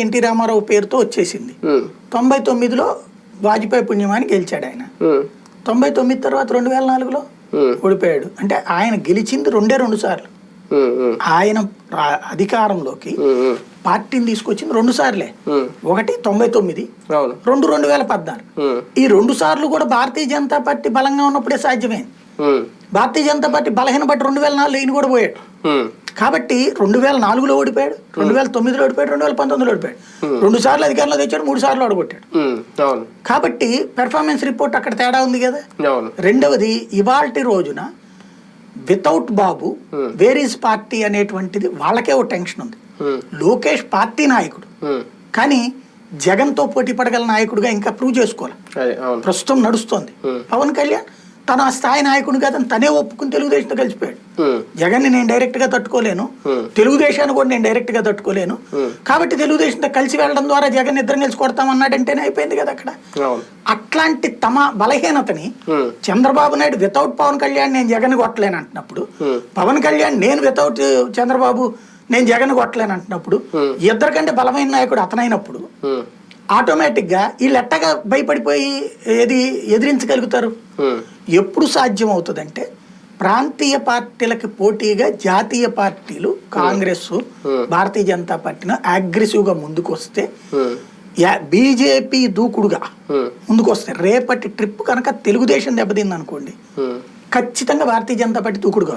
NT Ramarao పేరుతో వచ్చేసింది. తొంభై తొమ్మిదిలో వాజ్పేయి పుణ్యమాని గెలిచాడు ఆయన తొంభై తొమ్మిది తర్వాత రెండు వేల నాలుగులో ఓడిపోయాడు. అంటే ఆయన గెలిచింది రెండే రెండు సార్లు. ఆయన అధికారంలోకి పార్టీని తీసుకొచ్చింది రెండు సార్లే. ఒకటి తొంభై తొమ్మిది రెండు రెండు వేల పద్నాలుగు. ఈ రెండు సార్లు కూడా భారతీయ జనతా పార్టీ బలంగా ఉన్నప్పుడే సాధ్యమైంది. భారతీయ జనతా పార్టీ బలహీన బట్టి రెండు వేల నాలుగులో ఈయన కూడా పోయాడు. కాబట్టి రెండు వేల నాలుగులో ఓడిపోయాడు రెండు వేల తొమ్మిదిలో ఓడిపోయాడు రెండు వేల పంతొమ్మిదిలో ఓడిపోయాడు రెండు సార్లు అధికారంలో తెచ్చాడు మూడు సార్లు ఓడగొట్టాడు అవును. కాబట్టి పెర్ఫార్మెన్స్ రిపోర్ట్ అక్కడ తేడా ఉంది కదా? రెండవది ఇవాల్టి రోజున వితౌట్ బాబు వేరీస్ పార్టీ అనేటువంటిది వాళ్ళకే ఓ టెన్షన్ ఉంది. లోకేష్ పార్టీ నాయకుడు. కానీ జగన్తో పోటీ పడగల నాయకుడిగా ఇంకా ప్రూవ్ చేసుకోవాలి. ప్రస్తుతం నడుస్తోంది. Hmm. పవన్ కళ్యాణ్ తన స్థాయి నాయకుడు కాదని తనే ఒప్పుకుని తెలుగుదేశంతో కలిసిపోయాడు. జగన్ని నేను డైరెక్ట్గా తట్టుకోలేను. తెలుగుదేశాన్ని కూడా నేను డైరెక్ట్గా తట్టుకోలేను. కాబట్టి తెలుగుదేశంతో కలిసి వెళ్ళడం ద్వారా జగన్ ఇద్దరం కలిసి కొడతామన్నాడంటేనే అయిపోయింది కదా అక్కడ. అట్లాంటి తమ బలహీనతని చంద్రబాబు నాయుడు వితౌట్ పవన్ కళ్యాణ్ నేను జగన్ కొట్టలేను అంటున్నప్పుడు. పవన్ కళ్యాణ్ నేను వితౌట్ చంద్రబాబు నేను జగన్ కొట్టలేను అంటున్నప్పుడు ఇద్దరికంటే బలమైన నాయకుడు అతనైనప్పుడు ఉమ్, ఆటోమేటిక్గా వీళ్ళు ఎట్టగా భయపడిపోయి ఏది ఎదిరించగలుగుతారు? ఎప్పుడు సాధ్యం అవుతుందంటే ప్రాంతీయ పార్టీలకి పోటీగా జాతీయ పార్టీలు కాంగ్రెస్ భారతీయ జనతా పార్టీని అగ్రెసివ్గా ముందుకు వస్తే ఉమ్, బీజేపీ దూకుడుగా ఉమ్, ముందుకు వస్తే రేపటి ట్రిప్ కనుక తెలుగుదేశం దెబ్బతింది అనుకోండి. ఖచ్చితంగా భారతీయ జనతా పార్టీ దూకుడుగా